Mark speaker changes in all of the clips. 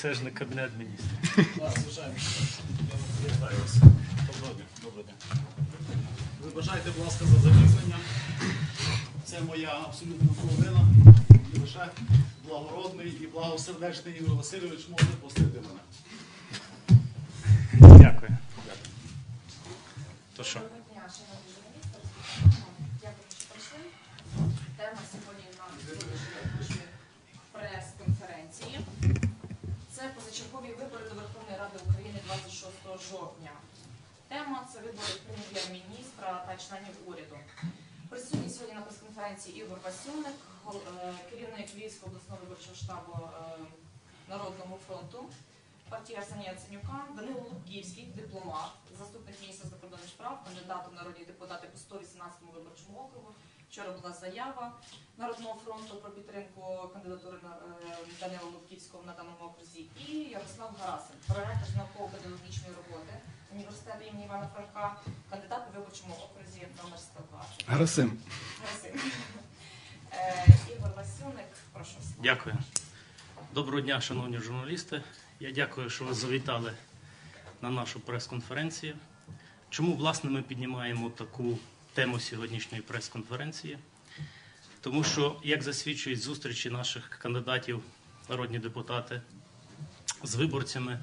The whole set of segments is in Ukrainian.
Speaker 1: це ж не кабінет міністрів.
Speaker 2: Доброго дня. Дня. Вибачайте, будь ласка, за запізнення. Це моя абсолютна половина. І лише благородний і благосердечний Ігор Васильович може пустити мене.
Speaker 1: Дякую. То що?
Speaker 3: Доброго дня, шановні журналісти. Дякую, що прийшли. Тема сьогодні на сьогоднішньої прес-конференції. Це позачергові вибори до Верховної Ради України 26 жовтня. Тема це вибори прем'єр-міністра та членів уряду. Присутній сьогодні на прес-конференції Ігор Васюник, е, керівник Львівського обласного виборчого штабу е, Народного фронту, партії Арсенія Яценюка, Данило Лубківський, дипломат, заступник міністра закордонних справ, кандидат у народні депутати по 118 виборчому округу. Вчора була заява Народного фронту про підтримку кандидатури на, е, Данила Лубківського на даному окрузі. І Ярослав Гарасин, проректор науково-педагогічної роботи університету імені Івана Франка, кандидат у виборчому окрузі номер 120.
Speaker 4: Гарасим.
Speaker 3: Гарасин. Е, Ігор Васюник, прошу.
Speaker 1: Дякую. Доброго дня, шановні журналісти. Я дякую, що ви завітали на нашу прес-конференцію. Чому, власне, ми піднімаємо таку тему сьогоднішньої прес-конференції? Тому що, як засвідчують зустрічі наших кандидатів, народні депутати з виборцями,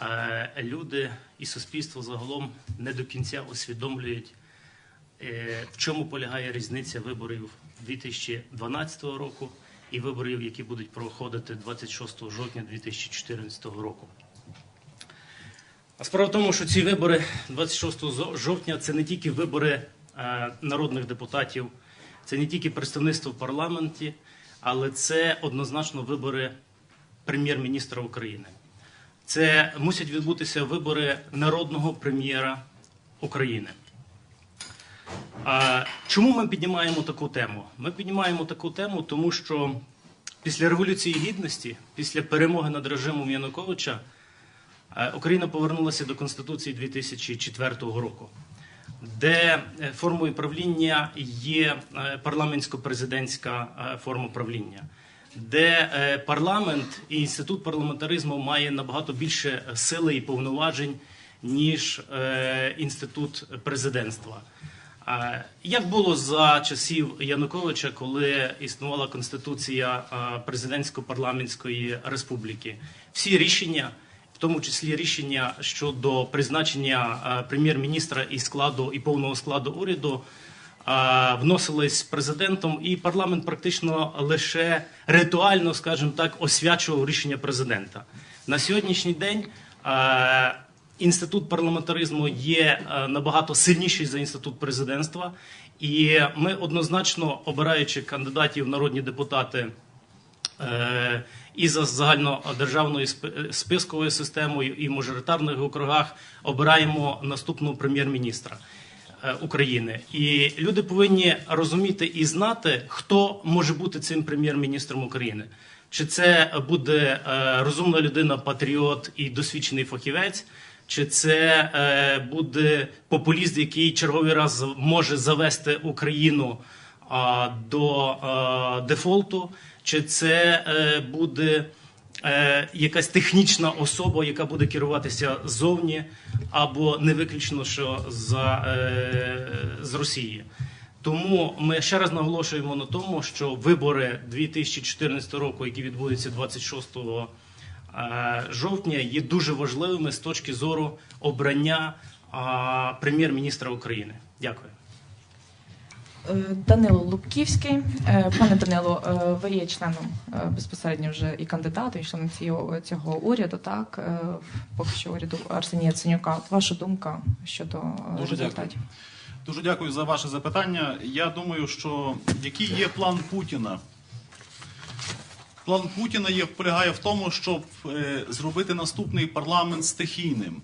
Speaker 1: е, люди і суспільство загалом не до кінця усвідомлюють, е, в чому полягає різниця виборів 2012 року і виборів, які будуть проходити 26 жовтня 2014 року. А справа в тому, що ці вибори 26 жовтня це не тільки вибори народних депутатів, це не тільки представництво в парламенті, але це однозначно вибори прем'єр-міністра України. Це мусять відбутися вибори народного прем'єра України. Чому ми піднімаємо таку тему? Ми піднімаємо таку тему, тому що після Революції Гідності, після перемоги над режимом Януковича, е, Україна повернулася до Конституції 2004 року, де е, формою правління є е, парламентсько-президентська е, форма правління, де парламент і інститут парламентаризму має набагато більше сили і повноважень, ніж інститут президентства. Як було за часів Януковича, коли існувала конституція президентсько-парламентської республіки? Всі рішення, тому числі рішення щодо призначення прем'єр-міністра і складу і повного складу уряду, а, вносились президентом, і парламент практично лише ритуально, скажімо так, освячував рішення президента. На сьогоднішній день. Інститут парламентаризму є е, набагато сильніший за інститут президентства, і ми однозначно обираючи кандидатів народні депутати е, і за загальнодержавною спи- списковою системою, і в мажоритарних округах обираємо наступного прем'єр-міністра е, України. І люди повинні розуміти і знати, хто може бути цим прем'єр-міністром України. Чи це буде е, розумна людина, патріот і досвідчений фахівець, чи це е, буде популіст, який черговий раз може завести Україну до дефолту, чи це е, буде е, якась технічна особа, яка буде керуватися ззовні, або не виключно, що за, е, з Росії. Тому ми ще раз наголошуємо на тому, що вибори 2014 року, які відбудуться 26 е, жовтня, є дуже важливими з точки зору обрання прем'єр-міністра України. Дякую.
Speaker 3: Е, Данило Лубківський. Е, Пане Данило, е, ви є членом безпосередньо вже і кандидатом, і членом цього, цього уряду, так? Поки що уряду Арсенія Яценюка. Ваша думка щодо
Speaker 2: Дуже
Speaker 3: результатів?
Speaker 2: Дуже дякую за ваше запитання. Я думаю, що який є план Путіна? План Путіна є, полягає в тому, щоб зробити наступний парламент стихійним,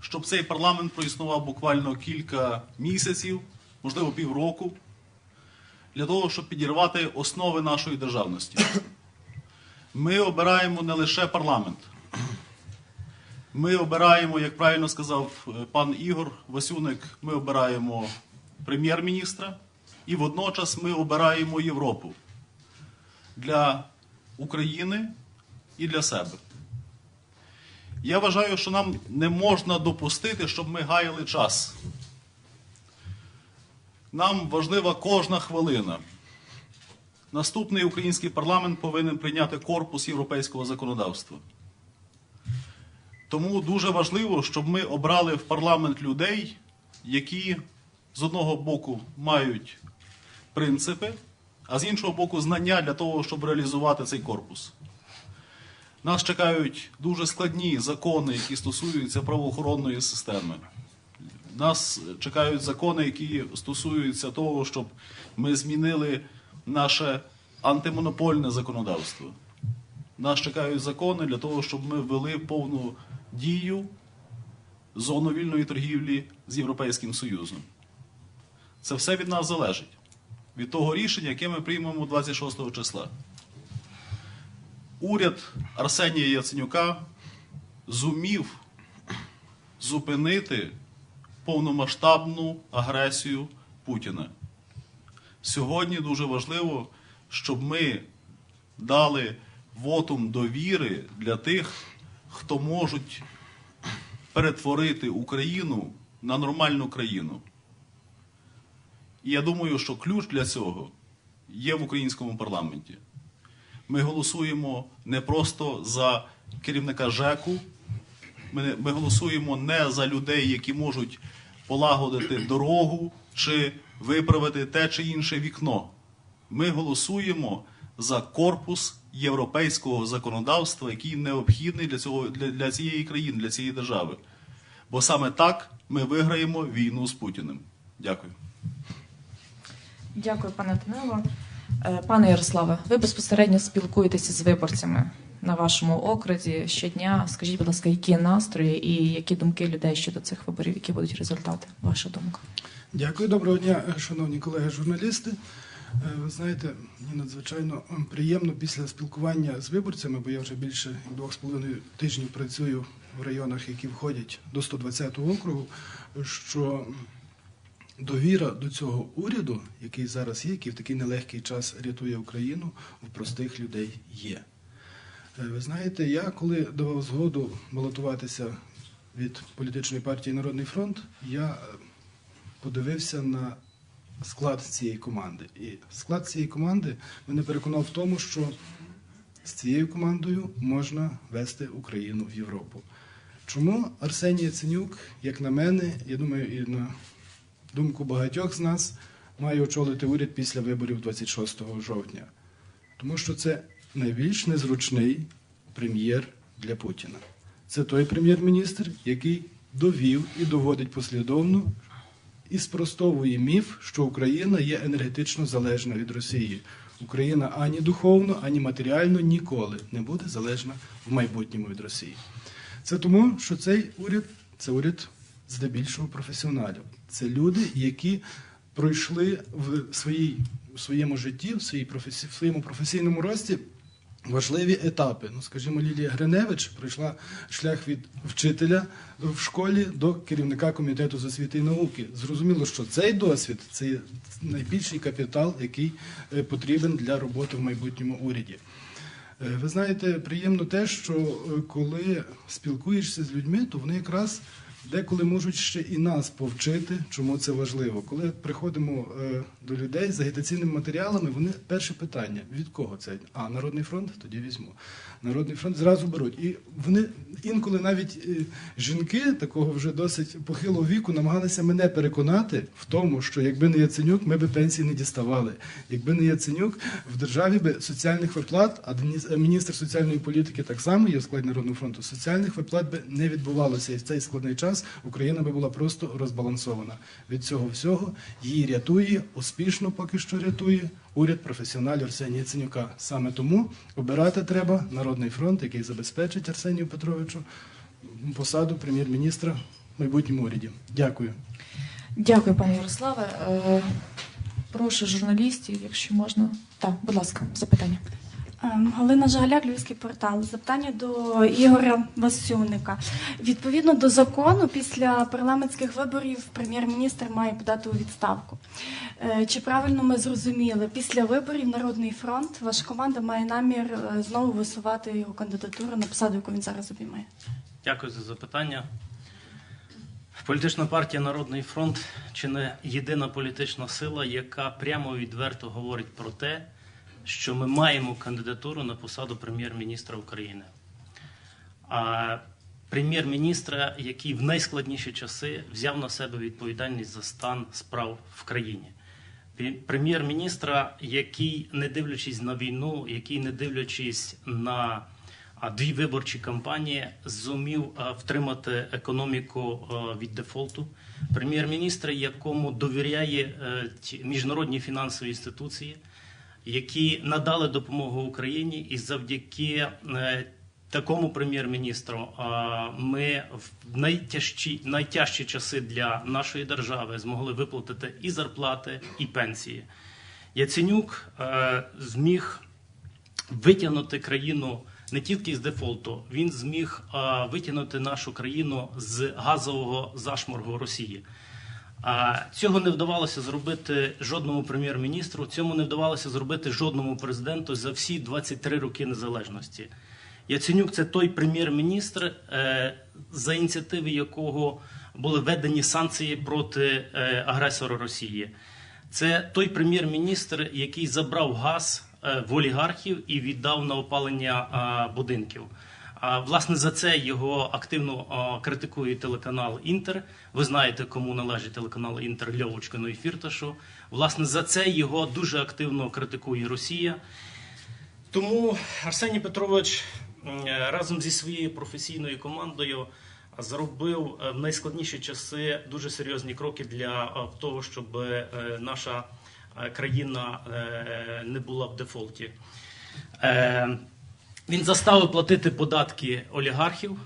Speaker 2: щоб цей парламент проіснував буквально кілька місяців, можливо, півроку, для того, щоб підірвати основи нашої державності. Ми обираємо не лише парламент. Ми обираємо, як правильно сказав е, пан Ігор Васюник, ми обираємо прем'єр-міністра і водночас ми обираємо Європу для України і для себе. Я вважаю, що нам не можна допустити, щоб ми гаяли час. Нам важлива кожна хвилина. Наступний український парламент повинен прийняти корпус європейського законодавства. Тому дуже важливо, щоб ми обрали в парламент людей, які з одного боку мають принципи, а з іншого боку, знання для того, щоб реалізувати цей корпус. Нас чекають дуже складні закони, які стосуються правоохоронної системи. Нас чекають закони, які стосуються того, щоб ми змінили наше антимонопольне законодавство. Нас чекають закони для того, щоб ми ввели повну дію зону вільної торгівлі з Європейським Союзом. Це все від нас залежить. Від того рішення, яке ми приймемо 26 числа. Уряд Арсенія Яценюка зумів зупинити повномасштабну агресію Путіна. Сьогодні дуже важливо, щоб ми дали вотум довіри для тих, хто можуть перетворити Україну на нормальну країну. І я думаю, що ключ для цього є в українському парламенті. Ми голосуємо не просто за керівника ЖЕКу, ми, ми голосуємо не за людей, які можуть полагодити дорогу чи виправити те чи інше вікно. Ми голосуємо за корпус європейського законодавства, який необхідний для, цього, для, для цієї країни, для цієї держави. Бо саме так ми виграємо війну з Путіним. Дякую.
Speaker 4: Дякую, пане Данило. Е, Пане Ярославе, ви безпосередньо спілкуєтеся з виборцями на вашому окрузі щодня. Скажіть, будь ласка, які настрої і які думки людей щодо цих виборів, які будуть результати? Ваша думка?
Speaker 5: Дякую, доброго дня, шановні колеги журналісти. Е, Ви знаєте, мені надзвичайно приємно після спілкування з виборцями, бо я вже більше двох з половиною тижнів працюю в районах, які входять до 120-го округу, що довіра до цього уряду, який зараз є, який в такий нелегкий час рятує Україну, у простих людей є. Е, Ви знаєте, я коли давав згоду балотуватися від політичної партії Народний фронт, я е, подивився на склад цієї команди. І склад цієї команди мене переконав в тому, що з цією командою можна вести Україну в Європу. Чому Арсеній Яценюк, як на мене, я думаю, і на думку багатьох з нас, має очолити уряд після виборів 26 жовтня? Тому що це найбільш незручний прем'єр для Путіна. Це той прем'єр-міністр, який довів і доводить послідовно і спростовує міф, що Україна є енергетично залежна від Росії. Україна ані духовно, ані матеріально ніколи не буде залежна в майбутньому від Росії. Це тому, що цей уряд це уряд здебільшого професіоналів. Це люди, які пройшли в, своїй, в своєму житті, в, своїй професі, в своєму професійному рості важливі етапи. Ну, скажімо, Лілія Гриневич пройшла шлях від вчителя в школі до керівника комітету з освіти і науки. Зрозуміло, що цей досвід це найбільший капітал, який е, потрібен для роботи в майбутньому уряді. Е, Ви знаєте, приємно те, що е, коли спілкуєшся з людьми, то вони якраз деколи можуть ще і нас повчити, чому це важливо. Коли приходимо е, до людей з агітаційними матеріалами, вони перше питання: від кого це? А Народний фронт? Тоді візьму. Народний фронт зразу беруть. І вони інколи навіть е, жінки такого вже досить похилого віку намагалися мене переконати в тому, що якби не Яценюк, ми би пенсії не діставали. Якби не Яценюк, в державі би соціальних виплат, а міністр соціальної політики так само є в складі Народного фронту, соціальних виплат би не відбувалося. І в цей складний час Україна би була просто розбалансована. Від цього всього її рятує, успішно поки що рятує уряд професіоналів Арсенія Яценюка. Саме тому обирати треба Народний фронт, який забезпечить Арсенію Петровичу посаду прем'єр-міністра в майбутньому уряді. Дякую.
Speaker 4: Дякую, пане Ярославе. Е, Прошу журналістів, якщо можна. Так, будь ласка, запитання.
Speaker 6: Ем, Галина Жагаляк, Львівський портал. Запитання до Ігоря Васюника. Відповідно до закону, після парламентських виборів прем'єр-міністр має подати у відставку. Е, Чи правильно ми зрозуміли, після виборів Народний фронт ваша команда має намір е, знову висувати його кандидатуру на посаду, яку він зараз обіймає?
Speaker 1: Дякую за запитання. Політична партія Народний фронт чи не єдина політична сила, яка прямо відверто говорить про те, що ми маємо кандидатуру на посаду прем'єр-міністра України. А прем'єр-міністра, який в найскладніші часи взяв на себе відповідальність за стан справ в країні. Прем'єр- Прем'єр-міністра, який, не дивлячись на війну, який, не дивлячись на дві виборчі кампанії, зумів втримати економіку від дефолту. Прем'єр-міністра, якому довіряє е, міжнародні фінансові інституції, які надали допомогу Україні, і завдяки е, такому прем'єр-міністру е, ми в найтяжчі, найтяжчі часи для нашої держави змогли виплатити і зарплати, і пенсії. Яценюк е, зміг витягнути країну не тільки з дефолту, він зміг е, витягнути нашу країну з газового зашморгу Росії. А цього не вдавалося зробити жодному прем'єр-міністру, цьому не вдавалося зробити жодному президенту за всі 23 роки незалежності. Яценюк це той прем'єр-міністр, е, за ініціативи якого були введені санкції проти е, агресора Росії. Це той прем'єр-міністр, який забрав газ е, в олігархів і віддав на опалення будинків. Власне за це його активно критикує телеканал Інтер. Ви знаєте, кому належить телеканал Інтер Льовочкину і Фірташу. Власне, за це його дуже активно критикує Росія. Тому Арсеній Петрович е, разом зі своєю професійною командою зробив е, в найскладніші часи дуже серйозні кроки для е, того, щоб наша країна не була в дефолті. Він заставив платити податки олігархів.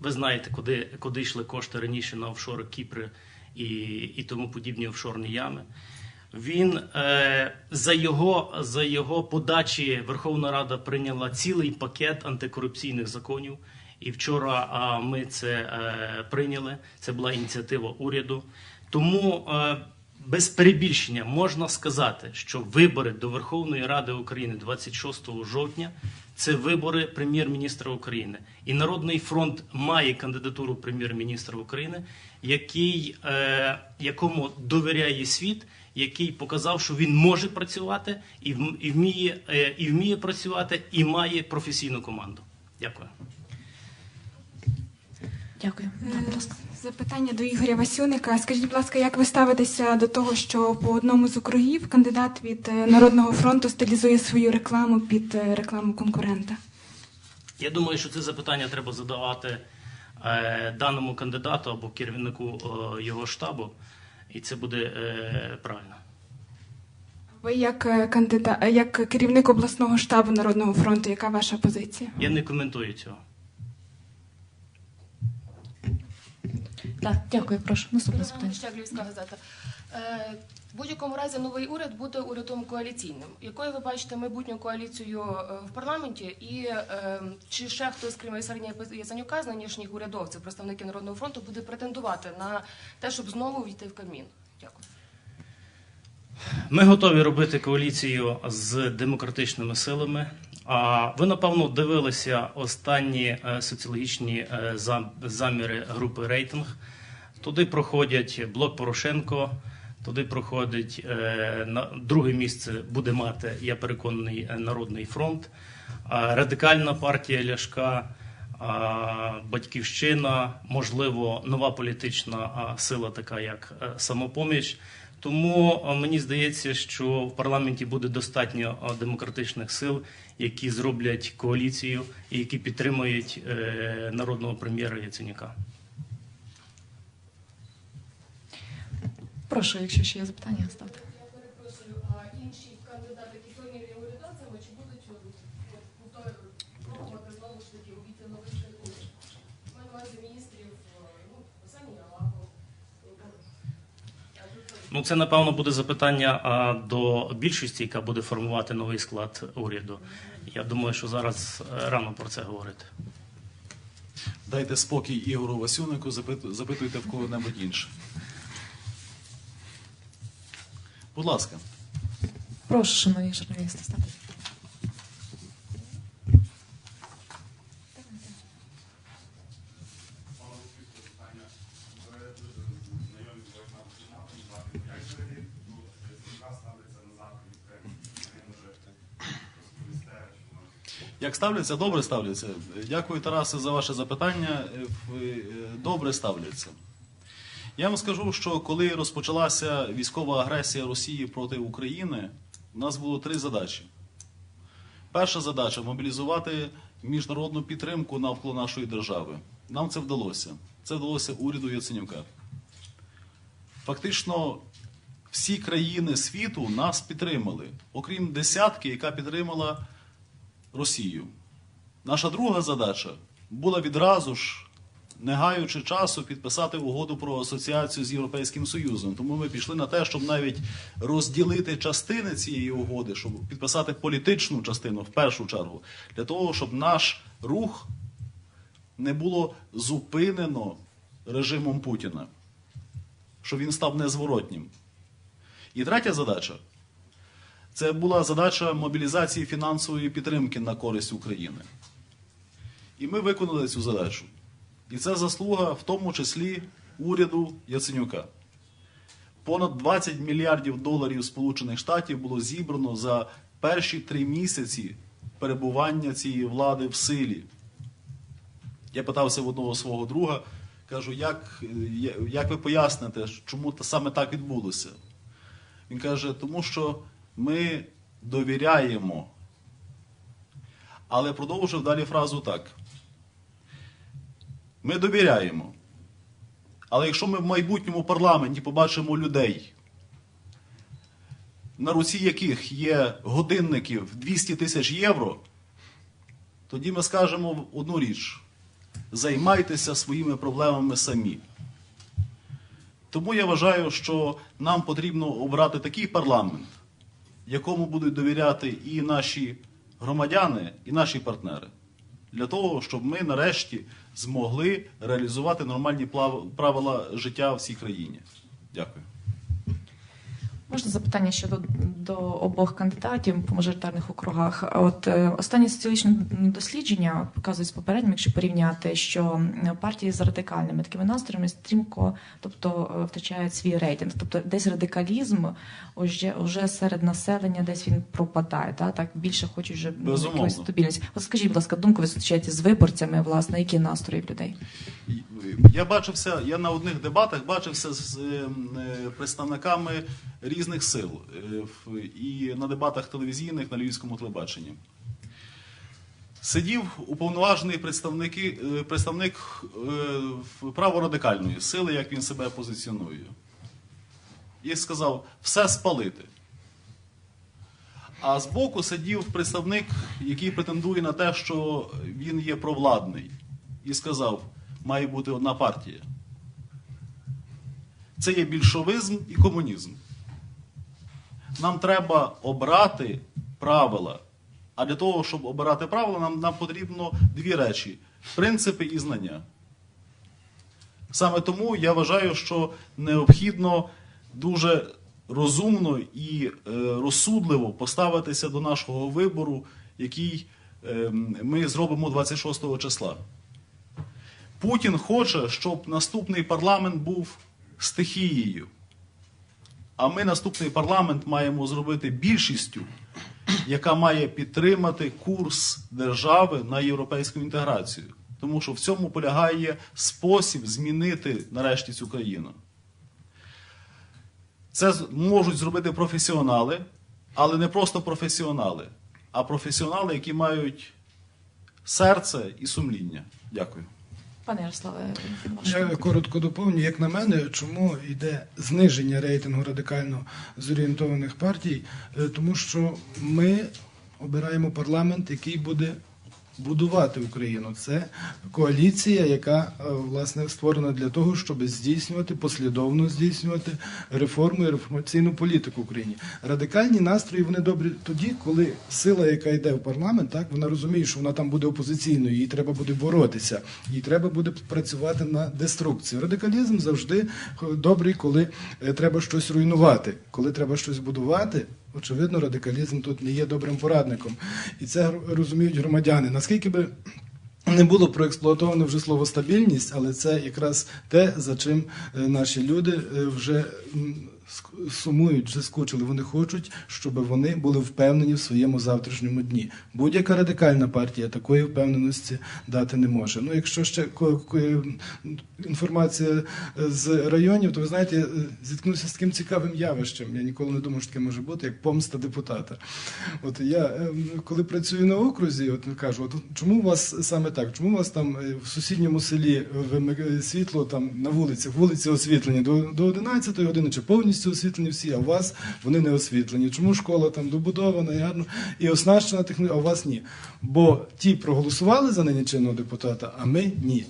Speaker 1: Ви знаєте, куди, куди йшли кошти раніше на офшори Кіпри і, і тому подібні офшорні ями. Він е, за його за його подачі Верховна Рада прийняла цілий пакет антикорупційних законів. І вчора а, ми це е, прийняли. Це була ініціатива уряду. Тому е, без перебільшення можна сказати, що вибори до Верховної Ради України 26 жовтня це вибори прем'єр-міністра України. І Народний фронт має кандидатуру прем'єр-міністра України, який, е, якому довіряє світ, який показав, що він може працювати і, вміє, е, і вміє працювати, і має професійну команду. Дякую.
Speaker 4: Дякую.
Speaker 7: Е,
Speaker 4: будь ласка.
Speaker 7: Запитання до Ігоря Васюника. Скажіть, будь ласка, як ви ставитеся до того, що по одному з округів кандидат від е, Народного фронту стилізує свою рекламу під е, рекламу конкурента?
Speaker 1: Я думаю, що це запитання треба задавати даному кандидату або керівнику його штабу, і це буде правильно.
Speaker 7: Ви як кандидат, як керівник обласного штабу Народного фронту, яка ваша позиція?
Speaker 1: Я не коментую цього.
Speaker 4: Так, дякую, прошу. Наступне запитання.
Speaker 3: Гущак, Львівська газета. Е, В будь-якому разі новий уряд буде урядом коаліційним. Якою ви бачите майбутню коаліцію е, в парламенті? І е, чи ще хтось, крім Арсенія Яценюка, з нинішніх урядовців, представників Народного фронту, буде претендувати на те, щоб знову війти в Кабмін? Дякую.
Speaker 1: Ми готові робити коаліцію з демократичними силами. А ви напевно дивилися останні соціологічні заміри групи рейтинг. Туди проходять блок Порошенко, туди проходить е, на друге місце буде мати, я переконаний, е, Народний фронт, радикальна партія Ляшка. Батьківщина, можливо, нова політична сила, така як е, самопоміч. Тому мені здається, що в парламенті буде достатньо демократичних сил, які зроблять коаліцію і які підтримують народного прем'єра Яценюка.
Speaker 4: Прошу, якщо ще є запитання, ставте.
Speaker 3: Я перепрошую, а інші кандидати, які сьогодні є чи будуть пробувати знову ж таки увійти новий уряд? Маю на увазі міністрів ну, Арсеній Аваков.
Speaker 1: Ну, це напевно буде запитання а, до більшості, яка буде формувати новий склад уряду. Я думаю, що зараз е, рано про це говорити.
Speaker 2: Дайте спокій Ігору Васюнику, запитуйте в кого-небудь інше. Будь ласка.
Speaker 4: Прошу, шановні журналісти, стати.
Speaker 2: Як ставляться, добре ставляться. Дякую, Тарасе, за ваше запитання. Е, е, добре ставляться. Я вам скажу, що коли розпочалася військова агресія Росії проти України, у нас було три задачі. Перша задача мобілізувати міжнародну підтримку навколо нашої держави. Нам це вдалося. Це вдалося уряду Яценюка. Фактично, всі країни світу нас підтримали, окрім десятки, яка підтримала Росію. Наша друга задача була відразу ж, не гаючи часу, підписати угоду про асоціацію з Європейським Союзом. Тому ми пішли на те, щоб навіть розділити частини цієї угоди, щоб підписати політичну частину в першу чергу, для того, щоб наш рух не було зупинено режимом Путіна, щоб він став незворотнім. І третя задача це була задача мобілізації фінансової підтримки на користь України. І ми виконали цю задачу. І це заслуга в тому числі уряду Яценюка. Понад 20 мільярдів доларів Сполучених Штатів було зібрано за перші три місяці перебування цієї влади в силі. Я питався в одного свого друга, кажу, як, як ви поясните, чому саме так відбулося? Він каже, тому що ми довіряємо. Але продовжив далі фразу так. Ми довіряємо. Але якщо ми в майбутньому парламенті побачимо людей, на руці яких є годинників 200 тисяч євро, тоді ми скажемо одну річ: займайтеся своїми проблемами самі. Тому я вважаю, що нам потрібно обрати такий парламент, якому будуть довіряти і наші громадяни, і наші партнери, для того, щоб ми нарешті змогли реалізувати нормальні правила життя в цій країні. Дякую.
Speaker 4: Можна запитання щодо до обох кандидатів по мажоритарних округах. От е, останні соціологічні дослідження показують з попереднім, якщо порівняти, що партії з радикальними такими настроями стрімко, тобто е, втрачають свій рейтинг. Тобто десь радикалізм уже, уже серед населення десь він пропадає. Та? Так більше хочуть вже ну,
Speaker 2: Безумовно.
Speaker 4: якоїсь. От скажіть, будь ласка, думку ви зустрічаєте з виборцями, власне, які настрої в людей?
Speaker 2: Я бачився, я на одних дебатах бачився з е, е, представниками різних сил е, і на дебатах телевізійних на львівському телебаченні. Сидів уповноважений е, представник е, праворадикальної сили, як він себе позиціонує. І сказав: все спалити. А збоку сидів представник, який претендує на те, що він є провладний, і сказав: має бути одна партія. Це є більшовизм і комунізм. Нам треба обрати правила. А для того, щоб обирати правила, нам, нам потрібно дві речі: принципи і знання. Саме тому я вважаю, що необхідно дуже розумно і е, розсудливо поставитися до нашого вибору, який е, ми зробимо 26 числа. Путін хоче, щоб наступний парламент був стихією. А ми наступний парламент маємо зробити більшістю, яка має підтримати курс держави на європейську інтеграцію. Тому що в цьому полягає спосіб змінити нарешті цю країну. Це можуть зробити професіонали, але не просто професіонали, а професіонали, які мають серце і сумління. Дякую.
Speaker 4: Пане Ярославе,
Speaker 5: Я коротко доповню, як на мене, чому йде зниження рейтингу радикально зорієнтованих партій, Е, тому що ми обираємо парламент, який буде будувати Україну. Це коаліція, яка е, власне створена для того, щоб здійснювати послідовно здійснювати реформу і реформаційну політику в Україні. Радикальні настрої вони добрі тоді, коли сила, яка йде в парламент, так вона розуміє, що вона там буде опозиційною, їй треба буде боротися, їй треба буде працювати на деструкцію. Радикалізм завжди добрий, коли е, треба щось руйнувати, коли треба щось будувати. Очевидно, радикалізм тут не є добрим порадником, і це розуміють громадяни. Наскільки би не було проексплуатовано вже слово стабільність, але це якраз те, за чим е, наші люди е, вже сумують, вже скучили. Вони хочуть, щоб вони були впевнені в своєму завтрашньому дні. Будь-яка радикальна партія такої впевненості дати не може. Ну, якщо ще інформація з районів, то ви знаєте, е, зіткнувся з таким цікавим явищем. Я ніколи не думав, що таке може бути, як помста депутата. От я ем, коли працюю на окрузі, от кажу, от чому у вас саме так? Чому у вас там е, в сусідньому селі світло там на вулицях, вулиці освітлені до, до 11 години, чи повністю освітлені всі, а у вас вони не освітлені? Чому школа там добудована і гарно і оснащена технологія, а у вас ні? Бо ті проголосували за нині чинного депутата, а ми ні.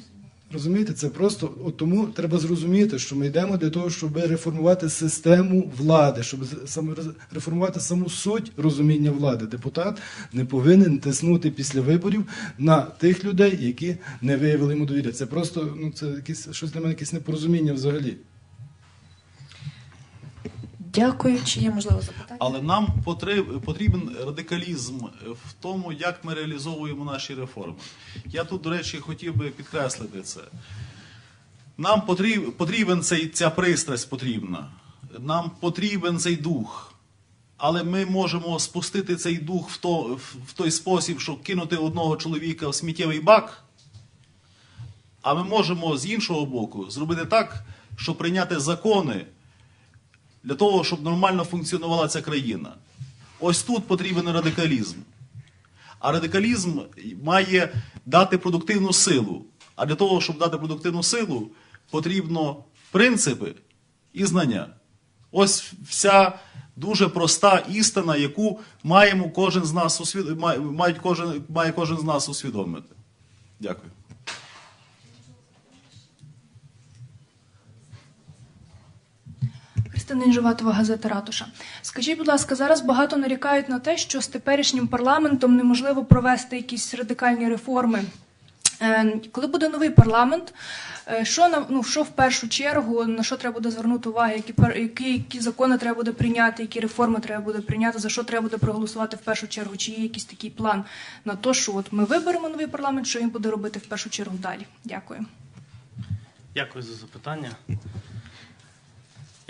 Speaker 5: Розумієте, це просто от тому треба зрозуміти, що ми йдемо для того, щоб реформувати систему влади, щоб реформувати саму суть розуміння влади. Депутат не повинен тиснути після виборів на тих людей, які не виявили йому довір'я. Це просто ну це якесь щось для мене якесь непорозуміння взагалі.
Speaker 4: Дякую. Чи є можливо запитання?
Speaker 2: Але нам потрібен радикалізм в тому, як ми реалізовуємо наші реформи. Я тут, до речі, хотів би підкреслити це. Нам потріб- потрібен цей, ця пристрасть потрібна. Нам потрібен цей дух. Але ми можемо спустити цей дух в, то, в той спосіб, щоб кинути одного чоловіка в сміттєвий бак. А ми можемо з іншого боку зробити так, щоб прийняти закони для того, щоб нормально функціонувала ця країна. Ось тут потрібен радикалізм. А радикалізм має дати продуктивну силу. А для того, щоб дати продуктивну силу, потрібно принципи і знання. Ось вся дуже проста істина, яку маємо кожен з нас усвід... має, кожен, має кожен з нас усвідомити. Дякую.
Speaker 8: Христина газета Ратуша. Скажіть, будь ласка, зараз багато нарікають на те, що з теперішнім парламентом неможливо провести якісь радикальні реформи. Е, Коли буде новий парламент, е, що на ну що в першу чергу на що треба буде звернути увагу, які які, які закони треба буде прийняти, які реформи треба буде прийняти, за що треба буде проголосувати в першу чергу? Чи є якийсь такий план на те, що от ми виберемо новий парламент, що він буде робити в першу чергу далі? Дякую.
Speaker 1: Дякую за запитання.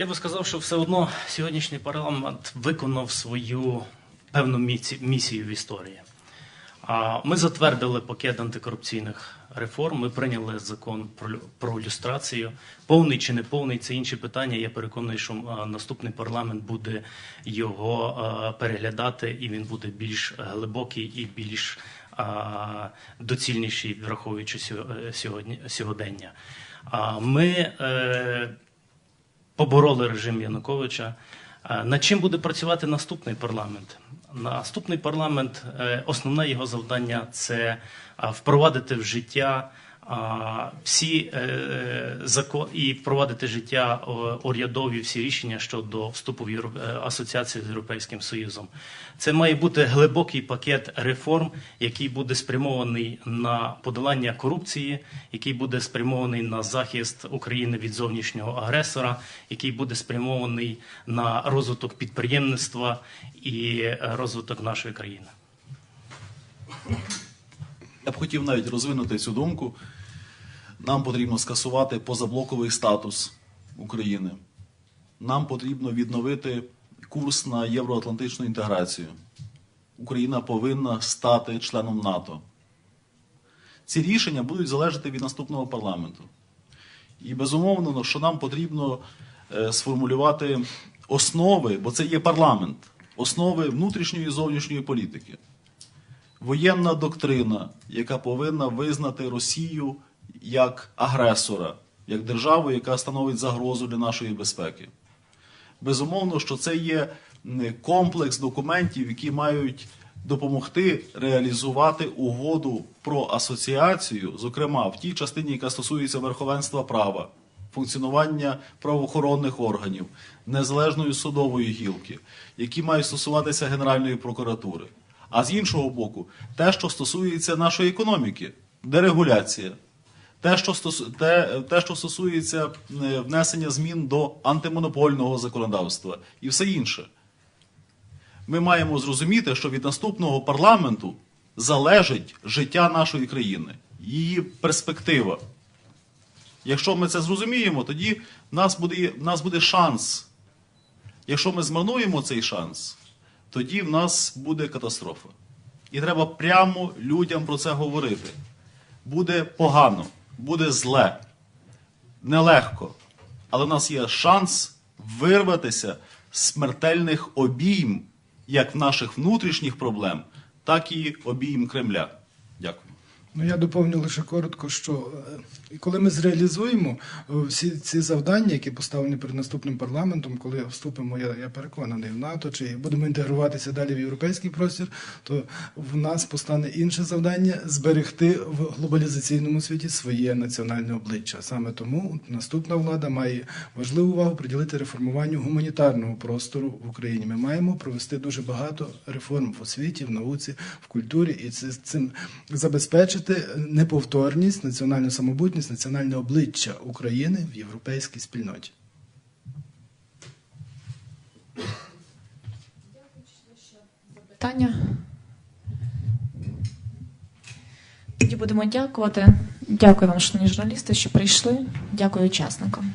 Speaker 1: Я би сказав, що все одно сьогоднішній парламент виконав свою певну місію в історії. Ми затвердили пакет антикорупційних реформ. Ми прийняли закон про, люстрацію. Повний чи не повний це інші питання. Я переконаний, що наступний парламент буде його переглядати, і він буде більш глибокий і більш доцільніший, враховуючи сьогодення. Ми е, побороли режим Януковича. Е, Над чим буде працювати наступний парламент? Наступний парламент, е, основне його завдання це впровадити в життя всі е, закон і впровадити життя урядові всі рішення щодо вступу в Євро- е, асоціацію з Європейським Союзом. Це має бути глибокий пакет реформ, який буде спрямований на подолання корупції, який буде спрямований на захист України від зовнішнього агресора, який буде спрямований на розвиток підприємництва і е, розвиток нашої країни.
Speaker 2: Я б хотів навіть розвинути цю думку. Нам потрібно скасувати позаблоковий статус України. Нам потрібно відновити курс на євроатлантичну інтеграцію. Україна повинна стати членом НАТО. Ці рішення будуть залежати від наступного парламенту. І безумовно, що нам потрібно е, сформулювати основи, бо це є парламент, основи внутрішньої і зовнішньої політики воєнна доктрина, яка повинна визнати Росію як агресора, як державу, яка становить загрозу для нашої безпеки. Безумовно, що це є комплекс документів, які мають допомогти реалізувати угоду про асоціацію, зокрема в тій частині, яка стосується верховенства права, функціонування правоохоронних органів, незалежної судової гілки, які мають стосуватися Генеральної прокуратури. А з іншого боку, те, що стосується нашої економіки, дерегуляція, те, що, стосу... те, те, що стосується е, внесення змін до антимонопольного законодавства і все інше. Ми маємо зрозуміти, що від наступного парламенту залежить життя нашої країни, її перспектива. Якщо ми це зрозуміємо, тоді в нас буде, в нас буде шанс Якщо ми змарнуємо цей шанс, тоді в нас буде катастрофа. І треба прямо людям про це говорити. Буде погано, буде зле, нелегко. Але в нас є шанс вирватися з смертельних обійм, як наших внутрішніх проблем, так і обійм Кремля. Дякую.
Speaker 5: Ну, я доповню лише коротко, що е, коли ми зреалізуємо е, всі ці завдання, які поставлені перед наступним парламентом, коли вступимо, я, я переконаний в НАТО, чи будемо інтегруватися далі в європейський простір, то в нас постане інше завдання зберегти в глобалізаційному світі своє національне обличчя. Саме тому наступна влада має важливу увагу приділити реформуванню гуманітарного простору в Україні. Ми маємо провести дуже багато реформ в освіті, в науці, в культурі, і цим забезпечити неповторність, національну самобутність, національне обличчя України в європейській спільноті.
Speaker 4: Питання? Тоді будемо дякувати. Дякую вам, шановні журналісти, що прийшли. Дякую учасникам.